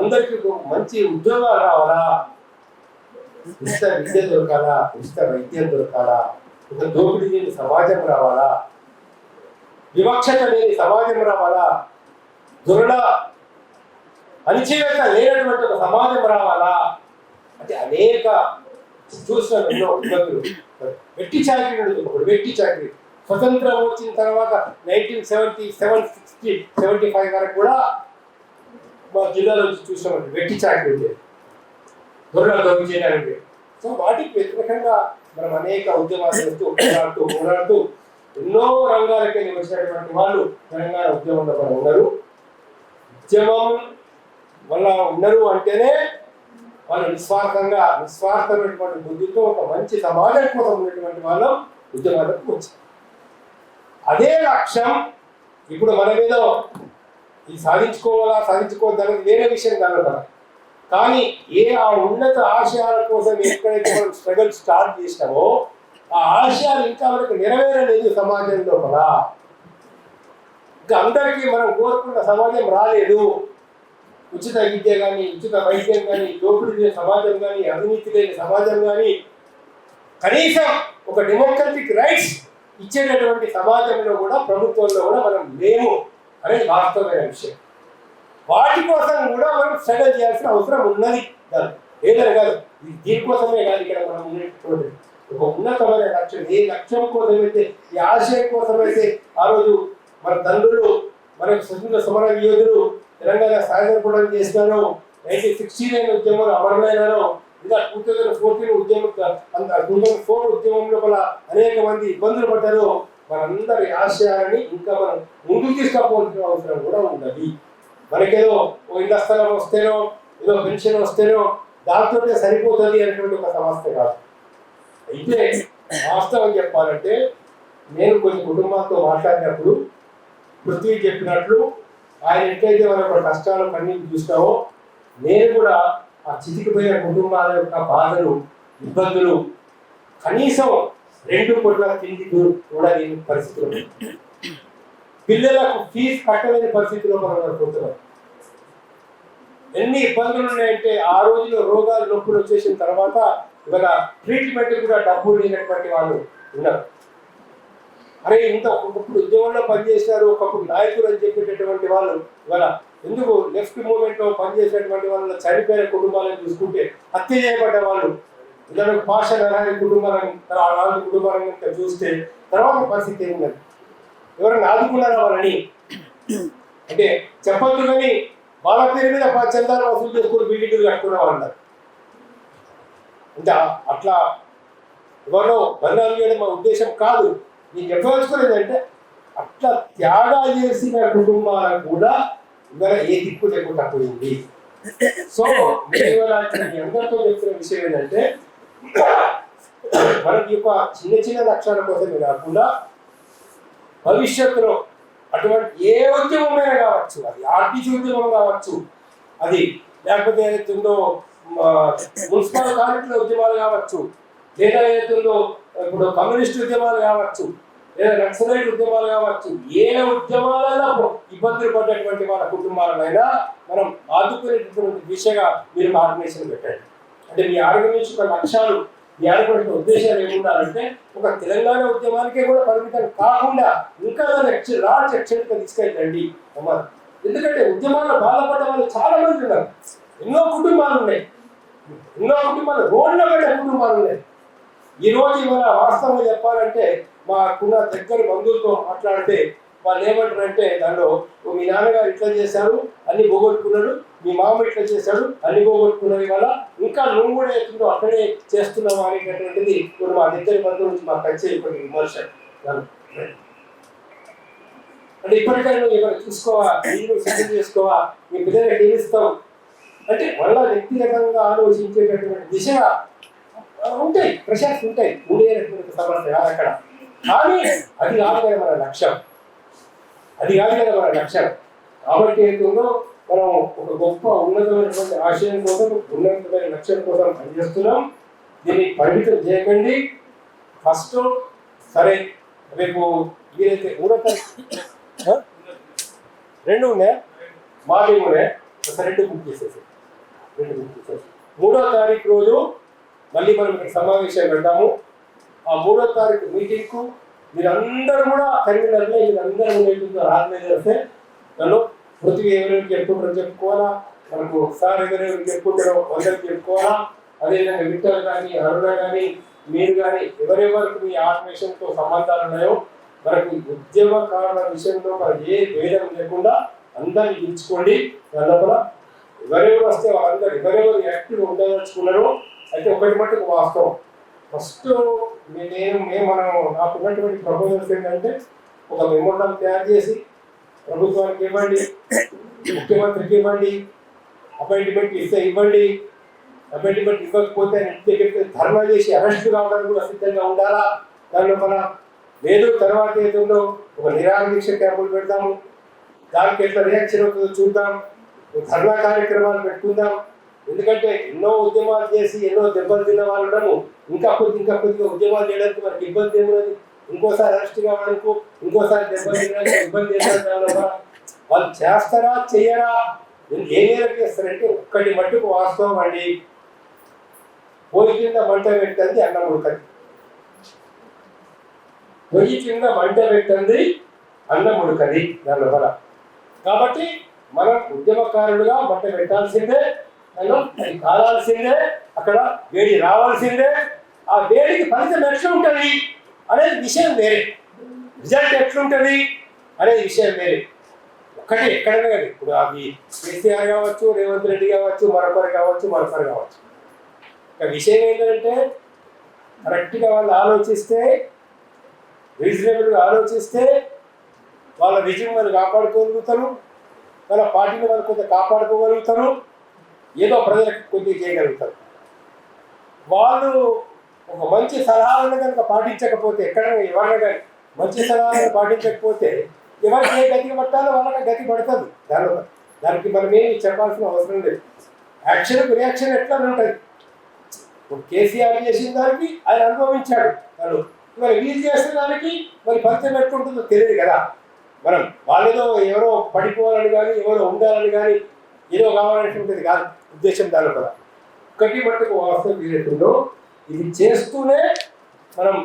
అందరికీ మంచి ఉద్యోగాలు రావాలా? ఉచిత విద్య దొరకాలా? ఉచిత వైద్యం దొరకాలా? ఒక దోపిడీ లేని సమాజం రావాలా? వివక్షత లేని సమాజం రావాలా? దురణ అణిచివేత లేనటువంటి ఒక సమాజం రావాలా? అంటే అనేక చూసిన ఎన్నో ఇబ్బందులు. వెట్టి చాకరీ వెట్టి చాకరీ. స్వతంత్రం వచ్చిన తర్వాత nineteen seventy seven sixty seventy five వరకు కూడా మా జిల్లాలో వచ్చి వెట్టి చాకరీ ఉండేది దొరలు దొంగ చేయడానికి. సో వాటికి వ్యతిరేకంగా మనం అనేక ఉద్యమాలు చేస్తూ పోరాడుతూ పోరాడుతూ ఎన్నో రంగాలకే వచ్చినటువంటి వాళ్ళు తెలంగాణ ఉద్యమంలో మనం ఉన్నారు. ఉద్యమం వల్ల ఉన్నారు అంటేనే వాళ్ళు నిస్వార్థంగా నిస్వార్థమైనటువంటి బుద్ధితో ఒక మంచి సమాజం కోసం ఉన్నటువంటి వాళ్ళం ఉద్యమాలకు వచ్చారు. అదే లక్ష్యం ఇప్పుడు మన మీద ఇది సాధించుకోవాలా సాధించుకోవద్దనేది వేరే విషయం కాదు కదా కానీ ఏ ఆ ఉన్నత ఆశయాల కోసం ఎక్కడైతే మనం స్ట్రగల్ స్టార్ట్ చేసినామో ఆ ఆశయాలు ఇంకా మనకు నెరవేరలేదు సమాజం లోపల. ఇంకా అందరికీ మనం కోరుకున్న సమాజం రాలేదు. ఉచిత విద్య కానీ ఉచిత వైద్యం కానీ దోపిడీ లేని సమాజం కానీ అవినీతి లేని సమాజం కానీ కనీసం ఒక డెమోక్రటిక్ రైట్స్ ఇచ్చేటటువంటి సమాజంలో కూడా ప్రభుత్వంలో కూడా మనం లేము. అనేది వాస్తవమైన విషయం. వాటి కోసం కూడా మనం స్ట్రగల్ చేయాల్సిన అవసరం ఉన్నది. దాన్ని ఏదైనా కాదు ఇది దీనికోసమే కాదు ఇక్కడ మనం ఉన్నటువంటి ఒక ఉన్నతమైన లక్ష్యం. ఏ లక్ష్యం కోసమైతే ఈ ఆశయం కోసమైతే ఆ రోజు మన తండ్రులు మనకు స్వతంత్ర సమర యోధులు తెలంగాణ సాయంత్రం చేసినారు నైన్టీన్ సిక్స్టీ నైన్ ఉద్యమంలో అమరులైనారు ఇలా టూ థౌజండ్ ఫోర్టీన్ ఉద్యమం టూ థౌజండ్ ఫోర్ ఉద్యమం లోపల అనేక మంది ఇబ్బందులు పడ్డారు. మనందరి ఆశయాన్ని ఇంకా మనం ముందుకు తీసుకుపోవాల్సిన అవసరం కూడా ఉన్నది. మనకేదో ఓ ఇళ్ళ స్థలం వస్తేనో ఏదో పెన్షన్ వస్తేనో దాంతోనే సరిపోతుంది అనేటువంటి ఒక సమస్య కాదు. అయితే వాస్తవం చెప్పాలంటే నేను కొన్ని కుటుంబాలతో మాట్లాడినప్పుడు పృథ్వీ చెప్పినట్లు ఆయన ఎట్లయితే మన కష్టాలు కన్నీళ్ళు చూస్తామో నేను కూడా ఆ చితికిపోయిన కుటుంబాల యొక్క బాధలు ఇబ్బందులు కనీసం రెండు కోట్ల తిండి కూడా లేని పరిస్థితులు పిల్లలకు ఫీజు కట్టలేని పరిస్థితిలో మనం పోతున్నాం. ఎన్ని ఇబ్బందులు ఉన్నాయంటే ఆ రోజులో రోగాలు నొప్పులు వచ్చేసిన తర్వాత ఇవాళ ట్రీట్మెంట్ కూడా డబ్బులు లేనటువంటి వాళ్ళు ఉన్నారు. అరే ఇంత ఒకప్పుడు ఉద్యమంలో పనిచేశారు ఒకప్పుడు నాయకులు అని చెప్పేటటువంటి వాళ్ళు ఇవాళ ఎందుకు లెఫ్ట్ మూమెంట్లో పనిచేసినటువంటి వాళ్ళ చనిపోయిన కుటుంబాలను చూసుకుంటే హత్య చేయబడ్డ వాళ్ళు ఇలాంటి పాష నరాని కుటుంబాలను అలాంటి కుటుంబాలను కనుక చూస్తే తర్వాత పరిస్థితి ఏమున్నది ఎవరైనా ఆదుకున్నారా వాళ్ళని. అంటే చెప్పొద్దు కానీ వాళ్ళ పేరు మీద ప- చందాలు వసూలు చేసుకుని బిల్డింగ్లు కట్టుకున్న వాళ్ళు ఉన్నారు. అంటే అట్లా ఎవరో బంధాలు చేయడం మా ఉద్దేశం కాదు. నేను చెప్పదలుచుకునేది అంటే అట్లా త్యాగా చేసిన కుటుంబాలకు కూడా ఇవాళ ఏ దిక్కు లేకుండా పోయింది. సో నేను అందరితో విషయం ఏంటంటే మనకి యొక్క చిన్న చిన్న లక్ష్యాల కోసమే కాకుండా భవిష్యత్తులో అటువంటి ఏ ఉద్యమమైనా కావచ్చు అది ఆర్టీసీ ఉద్యమం కావచ్చు అది లేకపోతే ఏదైతుందో మున్సిపల్ కార్మికుల ఉద్యమాలు కావచ్చు లేదా ఏదైతుందో ఇప్పుడు కమ్యూనిస్ట్ ఉద్యమాలు కావచ్చు లేదా నక్సలైట్ ఉద్యమాలు కావచ్చు ఏ ఉద్యమాలలో ఇబ్బందులు పడ్డటువంటి మన కుటుంబాలనైనా మనం ఆదుకునేటటువంటి దిశగా మీరు ఆర్గనైజేషన్ పెట్టండి. అంటే మీ ఆర్గనైజేషన్ యొక్క లక్ష్యాలు మీ ఆర్గనైజేషన్ ఉద్దేశాలు ఏముండాలంటే ఒక తెలంగాణ ఉద్యమానికే కూడా పరిమితం కాకుండా ఇంకా దాన్ని ఎక్స్ లార్జ్ ఎక్స్టెంట్ తీసుకెళ్ళండి. అమ్మ. ఎందుకంటే ఉద్యమాల్లో బాధపడ్డ వాళ్ళు చాలా మంది ఉన్నారు. ఎన్నో కుటుంబాలు ఉన్నాయి. ఎన్నో కుటుంబాలు రోడ్ల పడ్డ కుటుంబాలు ఉన్నాయి. ఈ రోజు ఇవాళ వాస్తవం చెప్పాలంటే మాకున్న దగ్గర బంధువులతో మాట్లాడితే వాళ్ళు ఏమంటారంటే దానిలో మీ నాన్నగారు ఇట్లా చేశారు అన్ని పోగొట్టుకున్నాడు మీ మామ ఇట్లా చేశాడు అన్ని పోగొట్టుకున్నాడు వల్ల ఇంకా నువ్వు కూడా ఎత్తుందో అక్కడే చేస్తున్నావు అనేటటువంటిది ఇప్పుడు మా ఇద్దరి మధ్య నుంచి మాకు వచ్చే ఇప్పుడు విమర్శ. అంటే ఇప్పటికైనా నువ్వు ఇక్కడ చూసుకోవా నీళ్ళు సిద్ధం చేసుకోవా మీ పిల్లలకి ఏమిస్తావు అంటే మళ్ళా వ్యక్తిగతంగా ఆలోచించేటటువంటి దిశగా ఉంటాయి ప్రశాంతి ఉంటాయి ఉండేటటువంటి సమస్య అక్కడ. కానీ అది కాదు మన లక్ష్యం. అది కాదు కదా మన లక్ష్యం కాబట్టి ఏంటో మనం ఒక గొప్ప ఉన్నతమైనటువంటి ఆశయం కోసం ఉన్నతమైన లక్ష్యం కోసం పనిచేస్తున్నాం. దీన్ని పరిమితం చేయకండి. ఫస్ట్ సరే రేపు తారీఖు. ఆ? రెండు ఉన్నాయి మార్నింగ్ ఉన్నాయి రెండు బుక్ చేసేసి రెండు బుక్ చేసేసి మూడో తారీఖు రోజు మళ్ళీ మనం సమావేశం పెడతాము. ఆ మూడో తారీఖు మీటింగ్కు మీరందరూ కూడా కరీంనగర్లో మీరందరూ మీటింగ్ చేస్తే నన్ను పృథ్వీ ఎవరెవరు చెప్పుకుంటారో చెప్పుకోవాలా? మనకు సార్ ఎవరెవరికి చెప్పుకుంటారో అందరికి చెప్పుకోవాలా? అదేవిధంగా విక్టర్ కానీ అరుణ కానీ మీరు కానీ ఎవరెవరికి మీ ఆత్మేషన్తో సంబంధాలు ఉన్నాయో మనకు ఉద్యమకారుల విషయంలో మన ఏ భేదం లేకుండా అందరిని పిలుచుకోండి. దాని లోపల ఎవరెవరు వస్తే వాళ్ళందరూ ఎవరెవరు యాక్టివ్ ఉండదలుచుకున్నారో అయితే ఒకటి మట్టుకు వాస్తవం. ఫస్ట్ నేను మేము మనం నాకు ఉన్నటువంటి ప్రపోజల్స్ ఏంటంటే ఒక మెమోరాండం తయారు చేసి ప్రభుత్వానికి ఇవ్వండి ముఖ్యమంత్రికి ఇవ్వండి అపాయింట్మెంట్ ఇస్తే ఇవ్వండి అపాయింట్మెంట్ ఇవ్వకపోతే ఇంటి దగ్గరికి ధర్నా చేసి అరెస్ట్ కావడానికి కూడా సిద్ధంగా ఉండాలా? దాని లోపల లేదు తర్వాత ఏదో ఒక నిరాహార క్యాంపులు పెడతాము దానికి ఎట్లా రియాక్షన్ అవుతుందో చూద్దాం. ఒక ధర్నా కార్యక్రమాలు పెట్టుకుందాం. ఎందుకంటే ఎన్నో ఉద్యమాలు చేసి ఎన్నో దెబ్బలు తిన్న వాళ్ళు ఇంకా కొద్ది ఇంకా కొద్దిగా ఉద్యమాలు చేయడానికి మనకి ఇబ్బంది ఏమున్నది ఇంకోసారి అరెస్ట్ కావడానికి ఇంకోసారి దెబ్బలు తినడానికి ఇబ్బంది చేస్తారు వాళ్ళు చేస్తారా చెయ్యరా? ఏం మేరకు చేస్తారంటే ఒక్కటి మట్టుకు వాస్తవం అండి. పొయ్యి కింద మంట పెట్టండి అన్నం ఉడకది. పొయ్యి కింద మంట పెట్టండి అన్నం ఉడకది దాని లోపల కాబట్టి మనం ఉద్యమకారులుగా మంట పెట్టాల్సిందే. మనం అది అక్కడ వేడి రావాల్సిందే. ఆ వేడికి ఫలితం ఎట్లుంటుంది అనేది విషయం వేరే. రిజల్ట్ ఎట్లుంటుంది? అనేది విషయం వేరే. ఒక్కటి ఎక్కడైనా కానీ ఇప్పుడు అది కేసీఆర్ కావచ్చు రేవంత్ రెడ్డి కావచ్చు మరొకరు కావచ్చు మరొకరు కావచ్చు. ఇక విషయం ఏంటంటే కరెక్ట్గా వాళ్ళు ఆలోచిస్తే రీజనబుల్గా ఆలోచిస్తే వాళ్ళ విజయం వాళ్ళు కాపాడుకోగలుగుతారు. వాళ్ళ పార్టీని వాళ్ళు కొంత కాపాడుకోగలుగుతారు. ఏదో ప్రజలకు కొద్దిగా చేయగలుగుతారు. వాళ్ళు ఒక మంచి సలహాలను కనుక పాటించకపోతే ఎక్కడైనా ఎవరైనా కానీ మంచి సలహాలను పాటించకపోతే ఎవరికి ఏ గతి పట్టాలో వాళ్ళకి గతి పడుతుంది. దానిలో దానికి మనం ఏమి చెప్పాల్సిన అవసరం లేదు. యాక్షన్ రియాక్షన్ ఎట్లా ఉంటుంది? ఇప్పుడు కేసీఆర్ చేసిన దానికి ఆయన అనుభవించాడు. తను మరి వీళ్ళు చేసిన దానికి మరి ఫలితం ఎట్లుంటుందో తెలియదు కదా. మనం వాళ్ళేదో ఎవరో పడిపోవాలని కానీ ఎవరో ఉండాలని కానీ ఏదో కావాలనేటువంటిది కాదు. ఉద్దేశం దాని కదా ఒకటి మటుకు వాస్తవం ఏదైతుందో ఇది చేస్తూనే మనం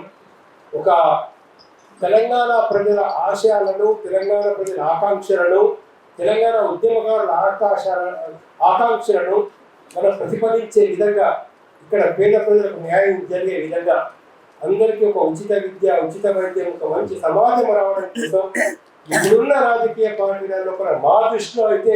ఒక తెలంగాణ ప్రజల ఆశయాలను తెలంగాణ ప్రజల ఆకాంక్షలను తెలంగాణ ఉద్యమకారుల ఆకాశాలను ఆకాంక్షలను మనం ప్రతిపాదించే విధంగా ఇక్కడ పేద ప్రజలకు న్యాయం జరిగే విధంగా అందరికీ ఒక ఉచిత విద్య ఉచిత వైద్యం ఒక మంచి సమాజం రావడం కోసం ఇప్పుడున్న రాజకీయ పార్టీల లోపల మా దృష్టిలో అయితే